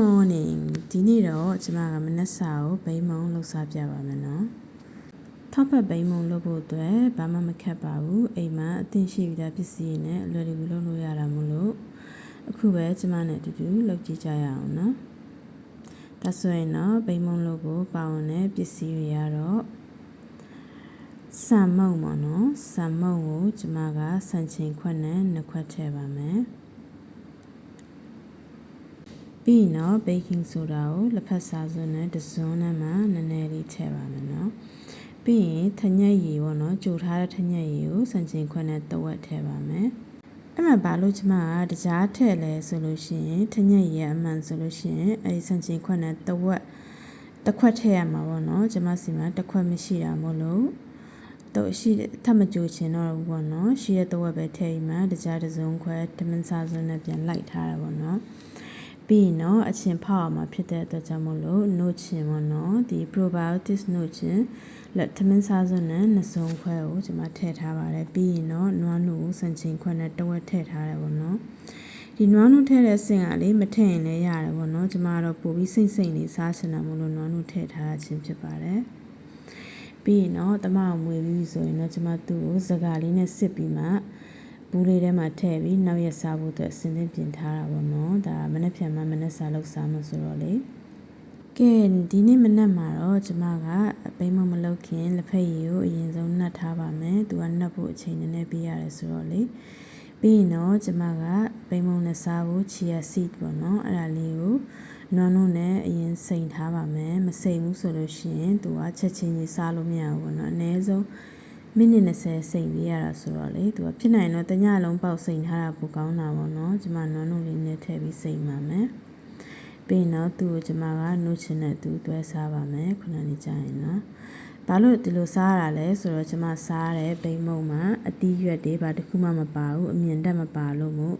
morning ဒီနေ့တော့ကျမကမနက်စာကိုဘိန်းမုံလှုပ်စားပြပါမယ်နော်ထောက်ပတ်ဘိန်းမုံလုပ်ဖို့အတွက်ဘာမှမခက်ပါဘူးအိမ်မှာအသင့်ရှိပြီးသားပစ္စည်းတွေနဲ့အလွယ်တကူလုပ်လို့ရတာမို့လို့အခုပဲကျမနဲ့အတူတူလုပ်ကြည့်ကြရအောင်နော်ဒါဆိုရင်တော့ဘိန်းမုံလုပ်ဖို့ပါဝင်တဲ့ပစ္စည်းတွေကတော့ဆန်မုံပေါ့နော်ဆန်မုံကိုကျမကဆန်ချိန်ခွက်နဲ့နှစ်ခွက်ထည့်ပါမယ် ပြီးရင်တော့ baking soda ကိုလက်ဖက်စာစွန်းနဲ့တစ်စွန်းနဲ့မှနည်းနည်းလေးထည့်ပါမယ်နော်ပြီးရင်ထညက်ရည်ပေါ့နော်ကြိုထားတဲ့ထညက်ရည်ကိုစံချိန်ခွက်နဲ့တဝက်ထည့်ပါမယ်အဲ့မှာဘာလို့ကျမကတကြားထည့်လဲဆိုလို့ရှိရင်ထညက်ရည်အမှန်ဆိုလို့ရှိရင်အဲ့ဒီစံချိန်ခွက်နဲ့တဝက်တစ်ခွက်ထည့်ရမှာပေါ့နော်ကျမစီမှာတစ်ခွက်မရှိတာမို့လို့တော့ရှိထပ်မကြိုချင်တော့ဘူးပေါ့နော်ရှိတဲ့တဝက်ပဲထည့်ပြီးမှတကြားတစ်စုံခွဲတမန်စာစွန်းနဲ့ပြန်လိုက်ထားတာပေါ့နော် ပြီးရင်တော့အချင်းဖောက်အောင်မှာဖြစ်တဲ့အတွက်ကြောင့်မို့လို့နှုတ်ချင်ပေါ့နော်ဒီ probiotics နှုတ်ချင်လက်သမင်းစားစွန်းနဲ့နှစ်စုံခွဲကိုကျွန်မထည့်ထားပါတယ်ပြီးရင်တော့နွားနုကိုစံချိန်ခွဲနဲ့တဝက်ထည့်ထားတယ်ပေါ့နော်ဒီနွားနုထည့်တဲ့စင်ကလေမထည့်ရင်လည်းရတယ်ပေါ့နော်ကျွန်မတော့ပို့ပြီးစိမ့်စိမ့်လေးစားချင်တာမို့လို့နွားနုထည့်ထားခြင်းဖြစ်ပါတယ်ပြီးရင်တော့တမအောင်မွေပြီးဆိုရင်တော့ကျွန်မသူ့ကိုစကားလေးနဲ့စစ်ပြီးမှ ဘူးလေးထဲမှာထည့်ပြီးနောက်ရက်စားဖို့အတွက်အစင်းသင်းပြင်ထားတာပေါ့နော်ဒါမနေ့ပြန်မှမနေ့စားလို့စားမှဆိုတော့လေကဲဒီနေ့မနက်မှာတော့ကျမကပိမမလုပ်ခင်လက်ဖက်ရည်ကိုအရင်ဆုံးနှက်ထားပါမယ်သူကနှက်ဖို့အချိန်နည်းနည်းပေးရတယ်ဆိုတော့လေပြီးရင်တော့ကျမကပိမုံနဲ့စားဖို့ chia seed ပေါ့နော်အဲ့ဒါလေးကိုနွမ်းနုနဲ့အရင်စိန်ထားပါမယ်မစိန်ဘူးဆိုလို့ရှိရင်သူကချက်ချင်းကြီးစားလို့မရဘူးပေါ့နော်အနည်းဆုံး မိနစ်20စိန်ပေးရတာဆိုတော့လေသူကဖြစ်နိုင်တော့တညလုံးပေါက်စိန်ထားတာပိုကောင်းတာပေါ့နော်ကျမနွမ်းနုလေးနဲ့ထည့်ပြီးစိန်ပါမယ်ပြီးတော့သူ့ကိုကျမကနှုတ်ချင်တဲ့သူတွဲစားပါမယ်ခုနနေကြရင်နော်ဘာလို့ဒီလိုစားရတာလဲဆိုတော့ကျမစားတဲ့ဘိမုံမှာအတီးရွက်တွေဘာတစ်ခုမှမပါဘူးအမြင်တက်မပါလို့မို့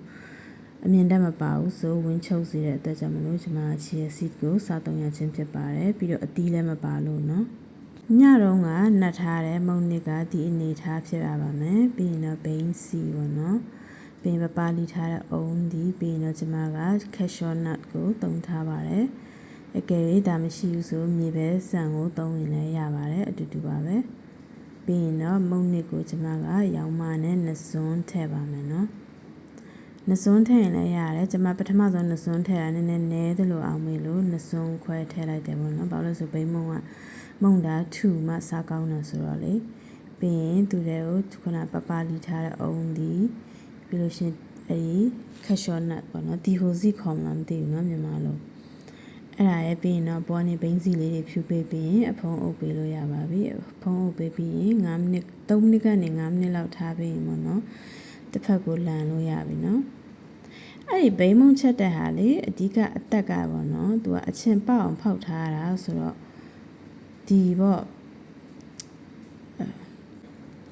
အမြင်တက်မပါဘူးဆိုဝင်းချုပ်စေတဲ့အတွက်ကြောင့်မလို့ကျမချီရစီကိုစားသုံးရခြင်းဖြစ်ပါတယ်ပြီးတော့အတီးလည်းမပါလို့နော် ညတော့ကနှတ်ထားတဲ့မုံနစ်ကဒီအနေထားဖြစ်ရပါမယ်ပြီးရင်တော့ဘိန်းစီပေါ့နော်ပင်ပပလီထားတဲ့အုံးဒီပြီးရင်တော့ကျမက cashew nut ကိုတုံထားပါတယ်အကယ်၍ဒါမရှိဘူးဆိုမြေပဲဆန်ကိုတုံးရင်လည်းရပါတယ်အတူတူပါပဲပြီးရင်တော့မုံနစ်ကိုကျမကရောင်မနဲ့နှစွန်းထည့်ပါမယ်နော်နှစွန်းထည့်ရင်လည်းရတယ်ကျမပထမဆုံးနှစွန်းထည့်တာနည်းနည်းနဲသလိုအောင်မေးလို့နှစွန်းခွဲထည့်လိုက်တယ်ပေါ့နော်ဘာလို့လဲဆိုဘိမုံက မုံတာထူမှစားကောင်းတာဆိုတော့လေပြီးရင်သူတွေကိုခုနပပလီထားတဲ့အုံးဒီပြီးလို့ရှင်အဲဒီခက်ရှော့နတ်ပေါ့နော်ဒီဟိုစီခေါ်မလားမသိဘူးနော်မြန်မာလိုအဲ့ဒါရဲ့ပြီးရင်တော့ဘောနေဘိန်းစီလေးတွေဖြူပေးပြီးရင်အဖုံးအုပ်ပေးလို့ရပါပြီအဖုံးအုပ်ပေးပြီးရင်9မိနစ်3မိနစ်ကနေ9မိနစ်လောက်ထားပြီးရင်ပေါ့နော်တစ်ဖက်ကိုလန်လို့ရပြီနော်အဲ့ဒီဘိန်းမုံချက်တဲ့ဟာလေအဓိကအသက်ကပေါ့နော်သူကအချင်ပေါအောင်ဖောက်ထားတာဆိုတော့ ဒီပေါ့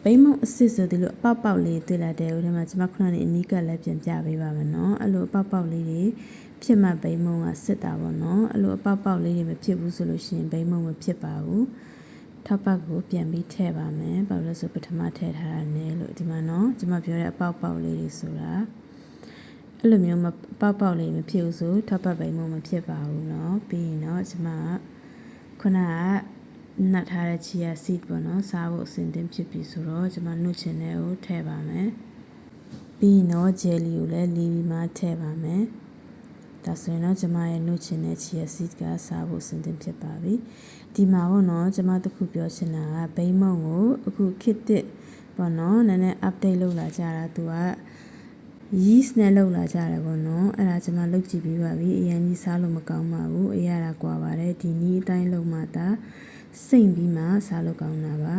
ဘိမုံအစ်စ်ဆိုဒီလိုအပေါက်ပေါက်လေးတွေ့လာတယ်ဦးထဲမှာကျွန်မခုနကအနီးကပ်လည်းပြင်ပြပေးပါမယ်နော်အဲ့လိုအပေါက်ပေါက်လေးတွေဖြစ်မှဘိမုံကစစ်တာပေါ့နော်အဲ့လိုအပေါက်ပေါက်လေးတွေမဖြစ်ဘူးဆိုလို့ရှိရင်ဘိမုံမဖြစ်ပါဘူးထောက်ပတ်ကိုပြန်ပြီးထည့်ပါမယ်ဘာလို့လဲဆိုပထမထည့်ထားတာ ਨੇ လို့ဒီမှာနော်ကျွန်မပြောတဲ့အပေါက်ပေါက်လေးတွေဆိုတာအဲ့လိုမျိုးမပေါက်ပေါက်လေးမဖြစ်ဘူးဆိုထောက်ပတ်ဘိမုံမဖြစ်ပါဘူးနော်ပြီးရင်တော့ကျွန်မခုနက နှက်ထားတဲ့ chia seed ပေါ့နော်စားဖို့အဆင်သင့်ဖြစ်ပြီဆိုတော့ကျွန်မနှုတ်ချင်တဲ့ကိုထည့်ပါမယ်ပြီးရင်တော့ jelly ကိုလည်းလီးပြီးမှထည့်ပါမယ်ဒါဆိုရင်တော့ကျွန်မရဲ့နှုတ်ချင်တဲ့ chia seed ကစားဖို့အဆင်သင့်ဖြစ်ပါပြီဒီမှာပေါ့နော်ကျွန်မတခုပြောချင်တာကဘိမုံကိုအခုခစ်တစ်ပေါ့နော်နည်းနည်း update လုပ်လာကြတာသူက yeast နဲ့လောက်လာကြတယ်ပေါ့နော်အဲ့ဒါကျွန်မလုပ်ကြည့်ပြီးပါပြီအရင်ကြီးစားလို့မကောင်းပါဘူးအရာတာကွာပါတယ်ဒီနီးအတိုင်းလုံးမှသာ စိတ်ပြီးမှစားလို့ကောင်းတာပါ